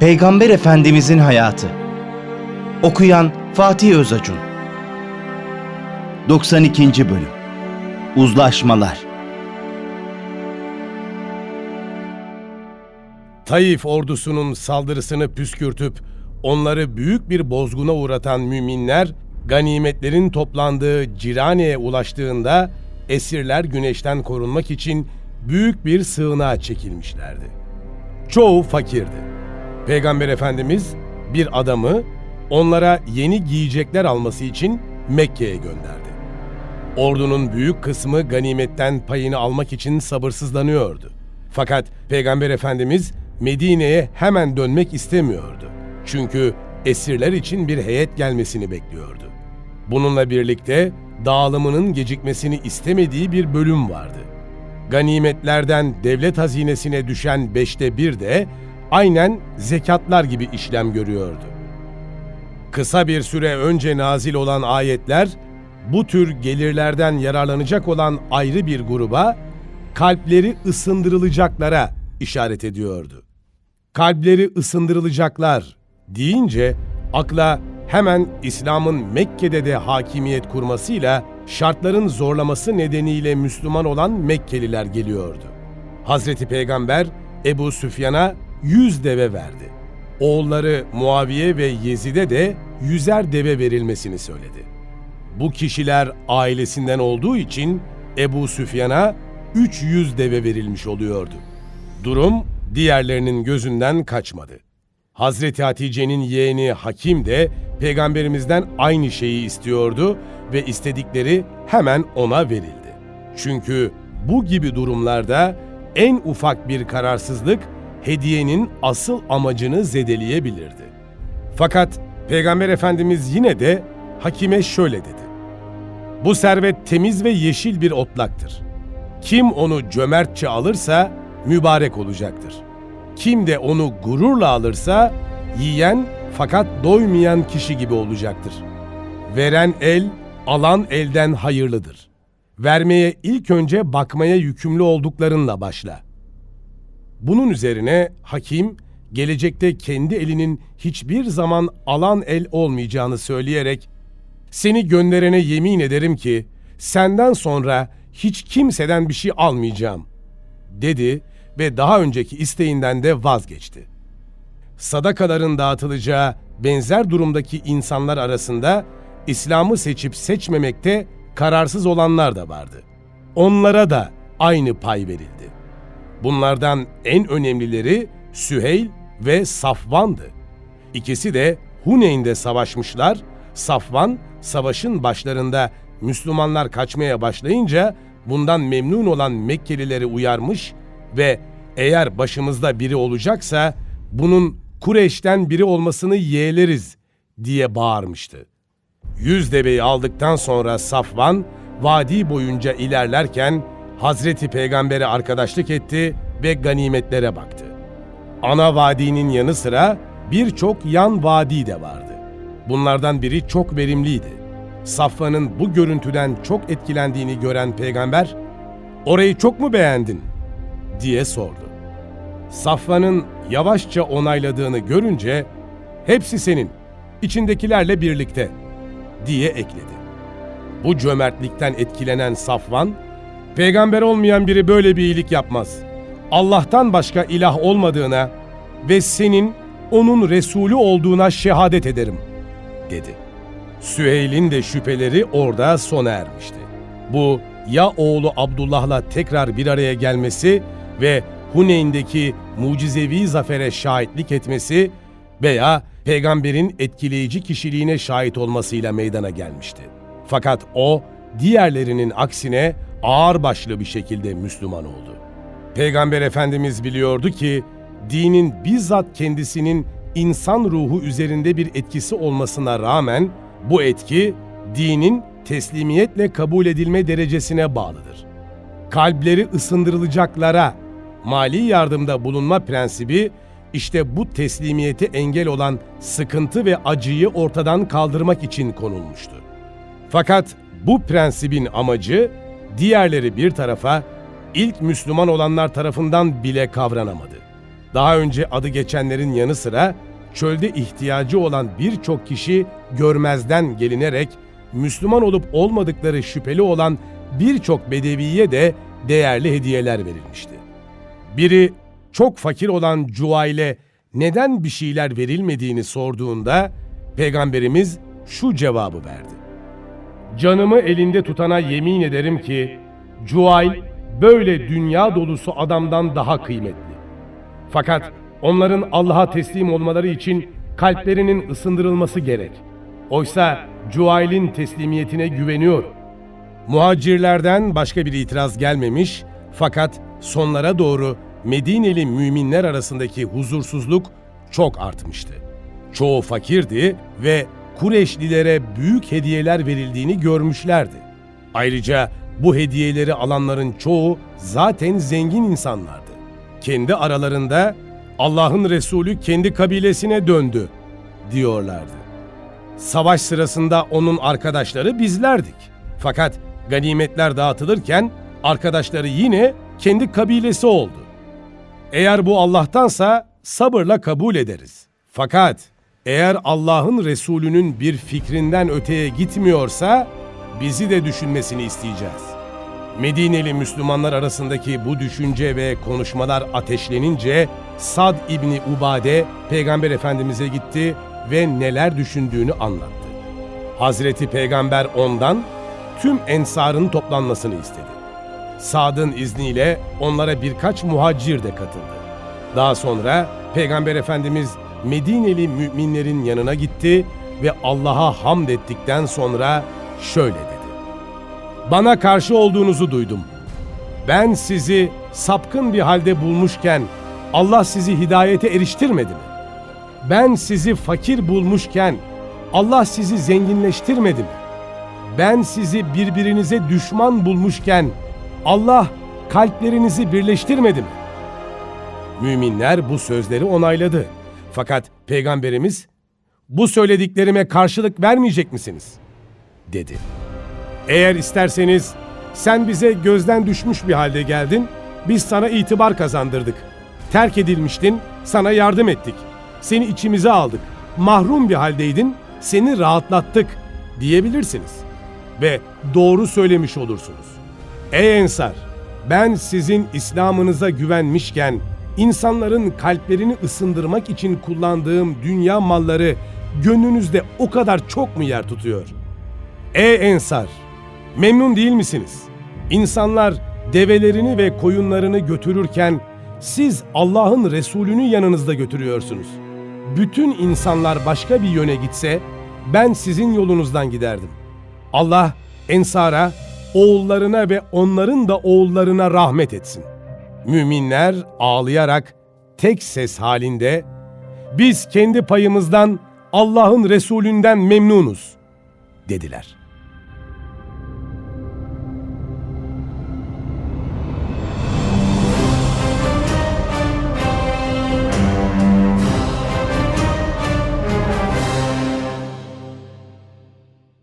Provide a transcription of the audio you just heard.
Peygamber Efendimizin hayatı. Okuyan Fatih Özacun. 92. bölüm. Uzlaşmalar. Taif ordusunun saldırısını püskürtüp onları büyük bir bozguna uğratan müminler ganimetlerin toplandığı Cirane'ye ulaştığında esirler güneşten korunmak için büyük bir sığınağa çekilmişlerdi. Çoğu fakirdi. Peygamber Efendimiz bir adamı onlara yeni giyecekler alması için Mekke'ye gönderdi. Ordunun büyük kısmı ganimetten payını almak için sabırsızlanıyordu. Fakat Peygamber Efendimiz Medine'ye hemen dönmek istemiyordu. Çünkü esirler için bir heyet gelmesini bekliyordu. Bununla birlikte dağılımının gecikmesini istemediği bir bölüm vardı. Ganimetlerden devlet hazinesine düşen beşte bir de aynen zekatlar gibi işlem görüyordu. Kısa bir süre önce nazil olan ayetler bu tür gelirlerden yararlanacak olan ayrı bir gruba kalpleri ısındırılacaklara işaret ediyordu. Kalpleri ısındırılacaklar deyince akla hemen İslam'ın Mekke'de de hakimiyet kurmasıyla şartların zorlaması nedeniyle Müslüman olan Mekkeliler geliyordu. Hazreti Peygamber Ebu Süfyan'a yüz deve verdi. Oğulları Muaviye ve Yezid'e de yüzer deve verilmesini söyledi. Bu kişiler ailesinden olduğu için Ebu Süfyan'a 300 deve verilmiş oluyordu. Durum diğerlerinin gözünden kaçmadı. Hazreti Hatice'nin yeğeni Hakim de peygamberimizden aynı şeyi istiyordu ve istedikleri hemen ona verildi. Çünkü bu gibi durumlarda en ufak bir kararsızlık hediyenin asıl amacını zedeleyebilirdi. Fakat Peygamber Efendimiz yine de Hakime şöyle dedi. Bu servet temiz ve yeşil bir otlaktır. Kim onu cömertçe alırsa mübarek olacaktır. Kim de onu gururla alırsa yiyen fakat doymayan kişi gibi olacaktır. Veren el, alan elden hayırlıdır. Vermeye ilk önce bakmaya yükümlü olduklarınla başla. Bunun üzerine hakim gelecekte kendi elinin hiçbir zaman alan el olmayacağını söyleyerek seni gönderene yemin ederim ki senden sonra hiç kimseden bir şey almayacağım dedi ve daha önceki isteğinden de vazgeçti. Sadakaların dağıtılacağı benzer durumdaki insanlar arasında İslam'ı seçip seçmemekte kararsız olanlar da vardı. Onlara da aynı pay verildi. Bunlardan en önemlileri Süheyl ve Safvan'dı. İkisi de Huneyn'de savaşmışlar. Safvan savaşın başlarında Müslümanlar kaçmaya başlayınca bundan memnun olan Mekkelileri uyarmış ve eğer başımızda biri olacaksa bunun Kureyş'ten biri olmasını yeğleriz diye bağırmıştı. Yüz deveyi aldıktan sonra Safvan vadi boyunca ilerlerken Hazreti Peygamber'e arkadaşlık etti ve ganimetlere baktı. Ana vadinin yanı sıra birçok yan vadi de vardı. Bunlardan biri çok verimliydi. Safvan'ın bu görüntüden çok etkilendiğini gören peygamber, "Orayı çok mu beğendin?" diye sordu. Safvan'ın yavaşça onayladığını görünce, "Hepsi senin, içindekilerle birlikte." diye ekledi. Bu cömertlikten etkilenen Safvan, peygamber olmayan biri böyle bir iyilik yapmaz. Allah'tan başka ilah olmadığına ve senin onun Resulü olduğuna şehadet ederim, dedi. Süheyl'in de şüpheleri orada sona ermişti. Bu ya oğlu Abdullah'la tekrar bir araya gelmesi ve Huneyn'deki mucizevi zafere şahitlik etmesi veya peygamberin etkileyici kişiliğine şahit olmasıyla meydana gelmişti. Fakat o diğerlerinin aksine ağırbaşlı bir şekilde Müslüman oldu. Peygamber Efendimiz biliyordu ki dinin bizzat kendisinin insan ruhu üzerinde bir etkisi olmasına rağmen bu etki dinin teslimiyetle kabul edilme derecesine bağlıdır. Kalpleri ısındırılacaklara mali yardımda bulunma prensibi işte bu teslimiyete engel olan sıkıntı ve acıyı ortadan kaldırmak için konulmuştu. Fakat bu prensibin amacı diğerleri bir tarafa ilk Müslüman olanlar tarafından bile kavranamadı. Daha önce adı geçenlerin yanı sıra çölde ihtiyacı olan birçok kişi görmezden gelinerek Müslüman olup olmadıkları şüpheli olan birçok bedeviye de değerli hediyeler verilmişti. Biri çok fakir olan Cuail'e neden bir şeyler verilmediğini sorduğunda peygamberimiz şu cevabı verdi. Canımı elinde tutana yemin ederim ki Cuail böyle dünya dolusu adamdan daha kıymetli. Fakat onların Allah'a teslim olmaları için kalplerinin ısındırılması gerek. Oysa Cuail'in teslimiyetine güveniyor. Muhacirlerden başka bir itiraz gelmemiş fakat sonlara doğru Medineli müminler arasındaki huzursuzluk çok artmıştı. Çoğu fakirdi ve Kureşlilere büyük hediyeler verildiğini görmüşlerdi. Ayrıca bu hediyeleri alanların çoğu zaten zengin insanlardı. Kendi aralarında Allah'ın Resulü kendi kabilesine döndü diyorlardı. Savaş sırasında onun arkadaşları bizlerdik. Fakat ganimetler dağıtılırken arkadaşları yine kendi kabilesi oldu. Eğer bu Allah'tansa sabırla kabul ederiz. Fakat eğer Allah'ın Resulü'nün bir fikrinden öteye gitmiyorsa bizi de düşünmesini isteyeceğiz. Medineli Müslümanlar arasındaki bu düşünce ve konuşmalar ateşlenince Sad İbni Ubade Peygamber Efendimiz'e gitti ve neler düşündüğünü anlattı. Hazreti Peygamber ondan tüm ensarın toplanmasını istedi. Sad'ın izniyle onlara birkaç muhacir de katıldı. Daha sonra Peygamber Efendimiz Medineli müminlerin yanına gitti ve Allah'a hamd ettikten sonra şöyle dedi. Bana karşı olduğunuzu duydum. Ben sizi sapkın bir halde bulmuşken Allah sizi hidayete eriştirmedi mi? Ben sizi fakir bulmuşken Allah sizi zenginleştirmedi mi? Ben sizi birbirinize düşman bulmuşken Allah kalplerinizi birleştirmedi mi? Müminler bu sözleri onayladı. Fakat Peygamberimiz bu söylediklerime karşılık vermeyecek misiniz? dedi. Eğer isterseniz sen bize gözden düşmüş bir halde geldin, biz sana itibar kazandırdık. Terk edilmiştin, sana yardım ettik. Seni içimize aldık. Mahrum bir haldeydin, seni rahatlattık diyebilirsiniz. Ve doğru söylemiş olursunuz. Ey Ensar! Ben sizin İslam'ınıza güvenmişken, insanların kalplerini ısındırmak için kullandığım dünya malları gönlünüzde o kadar çok mu yer tutuyor? Ey Ensar! Memnun değil misiniz? İnsanlar develerini ve koyunlarını götürürken siz Allah'ın Resulünü yanınızda götürüyorsunuz. Bütün insanlar başka bir yöne gitse ben sizin yolunuzdan giderdim. Allah Ensar'a, oğullarına ve onların da oğullarına rahmet etsin. Müminler ağlayarak tek ses halinde biz kendi payımızdan Allah'ın Resulünden memnunuz dediler.